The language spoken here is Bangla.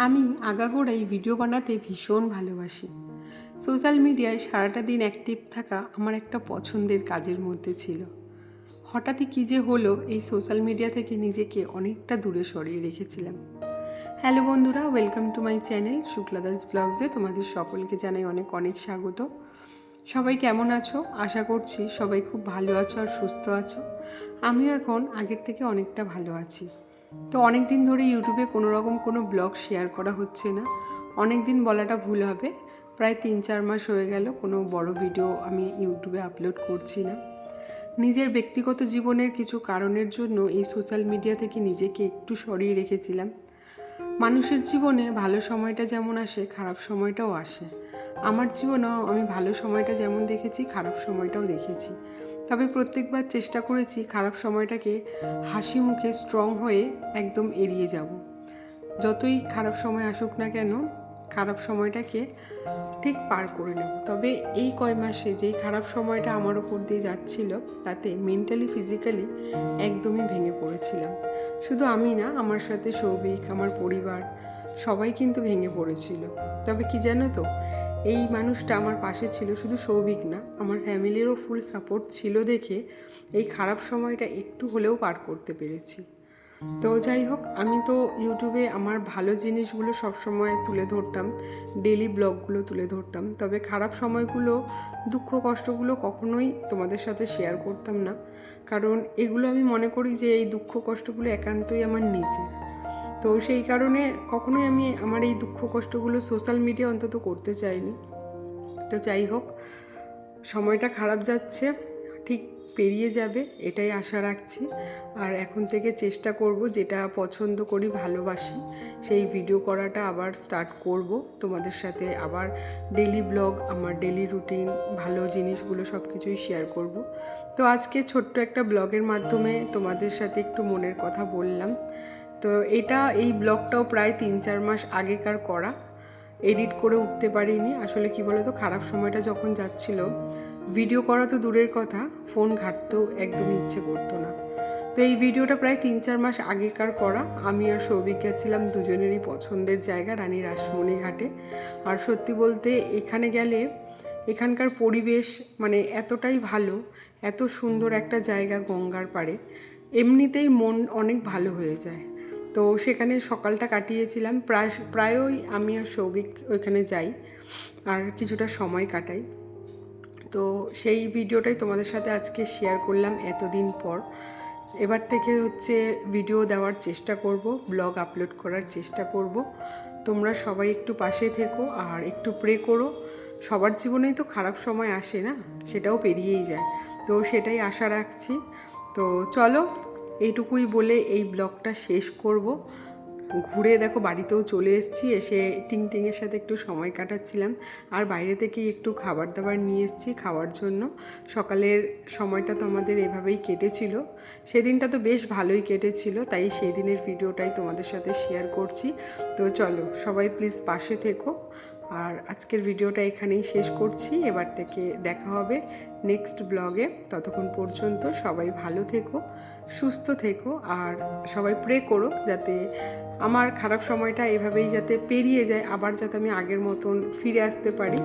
আমি আগাগোড়াই ভিডিও বানাতে ভীষণ ভালোবাসি। সোশ্যাল মিডিয়ায় সারাটা দিন অ্যাক্টিভ থাকা আমার একটা পছন্দের কাজের মধ্যে ছিল। হঠাৎই কী যে হলো, এই সোশ্যাল মিডিয়া থেকে নিজেকে অনেকটা দূরে সরিয়ে রেখেছিলাম। হ্যালো বন্ধুরা, welcome to my channel Shukladas ব্লগসে তোমাদের সকলকে জানাই অনেক অনেক স্বাগত। সবাই কেমন আছো? আশা করছি সবাই খুব ভালো আছো আর সুস্থ আছো। আমিও এখন আগের থেকে অনেকটা ভালো আছি। তো অনেক দিন ধরে ইউটিউবে কোনো রকম কোনো ব্লগ শেয়ার করা হচ্ছে না। অনেক দিন বলাটা ভুল হবে। প্রায় তিন চার মাস হয়ে গেল কোনো বড় ভিডিও আমি ইউটিউবে আপলোড করছি না। নিজের ব্যক্তিগত জীবনের কিছু কারণের জন্য এই সোশ্যাল মিডিয়া থেকে নিজেকে একটু সরিয়ে রেখেছিলাম। মানুষের জীবনে ভালো সময়টা যেমন আসে, খারাপ সময়টাও আসে। আমার জীবনেও আমি ভালো সময়টা যেমন দেখেছি, খারাপ সময়টাও দেখেছি। তবে প্রত্যেকবার চেষ্টা করেছি খারাপ সময়টাকে হাসি মুখে স্ট্রং হয়ে একদম এড়িয়ে যাব। যতই খারাপ সময় আসুক না কেন, খারাপ সময়টাকে ঠিক পার করে নেব। তবে এই কয় মাসে যেই খারাপ সময়টা আমার ওপর দিয়ে যাচ্ছিল, তাতে মেন্টালি ফিজিক্যালি একদমই ভেঙে পড়েছিলাম। শুধু আমি না, আমার সাথে সৌভিক, আমার পরিবার, সবাই কিন্তু ভেঙে পড়েছিল। তবে কি জানো তো এই মানুষটা আমার পাশে ছিল, শুধু সৌভিক না, আমার ফ্যামিলিরও ফুল সাপোর্ট ছিল দেখে এই খারাপ সময়টা একটু হলেও পার করতে পেরেছি। তো যাই হোক, আমি তো ইউটিউবে আমার ভালো জিনিসগুলো সবসময় তুলে ধরতাম ডেলি ব্লগগুলো তুলে ধরতাম, তবে খারাপ সময়গুলো, দুঃখ কষ্টগুলো কখনোই তোমাদের সাথে শেয়ার করতাম না। কারণ এগুলো আমি মনে করি যে এই দুঃখ কষ্টগুলো একান্তই আমার নিজে তো সেই কারণে কখনোই আমি আমার এই দুঃখ কষ্টগুলো সোশ্যাল মিডিয়া অন্তত করতে চাইনি। তো যাই হোক, সময়টা খারাপ যাচ্ছে, ঠিক পেরিয়ে যাবে, এটাই আশা রাখছি। আর এখন থেকে চেষ্টা করব যেটা পছন্দ করি, ভালোবাসি, সেই ভিডিও করাটা আবার স্টার্ট করব। তোমাদের সাথে আবার ডেলি ব্লগ আমার ডেলি রুটিন ভালো জিনিসগুলো সব কিছুই শেয়ার করব। তো আজকে ছোট্ট একটা ব্লগের মাধ্যমে তোমাদের সাথে একটু মনের কথা বললাম। তো এটা এই ব্লগটাও প্রায় তিন চার মাস আগেকার করা। এডিট করে উঠতে পারিনি। আসলে কি বলতো, খারাপ সময়টা যখন যাচ্ছিল ভিডিও করা তো দূরের কথা ফোন ঘাটতেও একদমই ইচ্ছে করতো না। তো এই ভিডিওটা প্রায় তিন চার মাস আগেকার করা। আমি আর সৌভিক গেছিলাম দুজনেরই পছন্দের জায়গা, রানী রাসমণি ঘাটে। আর সত্যি বলতে, এখানে গেলে এখানকার পরিবেশ মানে এতটাই ভালো, এত সুন্দর একটা জায়গা গঙ্গার পাড়ে। এমনিতেই মন অনেক ভালো হয়ে যায়। তো সেখানে সকালটা কাটিয়েছিলাম। প্রায় প্রায়ই আমি আর সৌভিক ওইখানে যাই আর কিছুটা সময় কাটাই। তো সেই ভিডিওটাই তোমাদের সাথে আজকে শেয়ার করলাম এতদিন পর। এবার থেকে হচ্ছে ভিডিও দেওয়ার চেষ্টা করব ব্লগ আপলোড করার চেষ্টা করব। তোমরা সবাই একটু পাশে থেকো আর একটু প্রে করো। সবার জীবনেই তো খারাপ সময় আসে না, সেটাও পেরিয়েই যায়। তো সেটাই আশা রাখছি। তো চলো এইটুকুই বলে এই ব্লগটা শেষ করব। ঘুরে দেখো, বাড়িতেও চলে এসেছি, এসে টিং টিংয়ের সাথে একটু সময় কাটাচ্ছিলাম। আর বাইরে থেকেই একটু খাবার দাবার নিয়ে এসেছি খাওয়ার জন্য। সকালের সময়টা তো আমাদের এভাবেই কেটেছিল। সেদিনটা তো বেশ ভালোই কেটেছিল, তাই সেই দিনের ভিডিওটাই তোমাদের সাথে শেয়ার করছি। তো চলো, সবাই প্লিজ পাশে থেকো। আর আজকের ভিডিওটা এখানেই শেষ করছি। এবার থেকে দেখা হবে নেক্সট ব্লগে ততক্ষণ পর্যন্ত সবাই ভালো থেকো, সুস্থ থেকো আর সবাই প্রে করো যাতে আমার খারাপ সময়টা এভাবেই যাতে পেরিয়ে যায়, আবার যাতে আমি আগের মতন ফিরে আসতে পারি।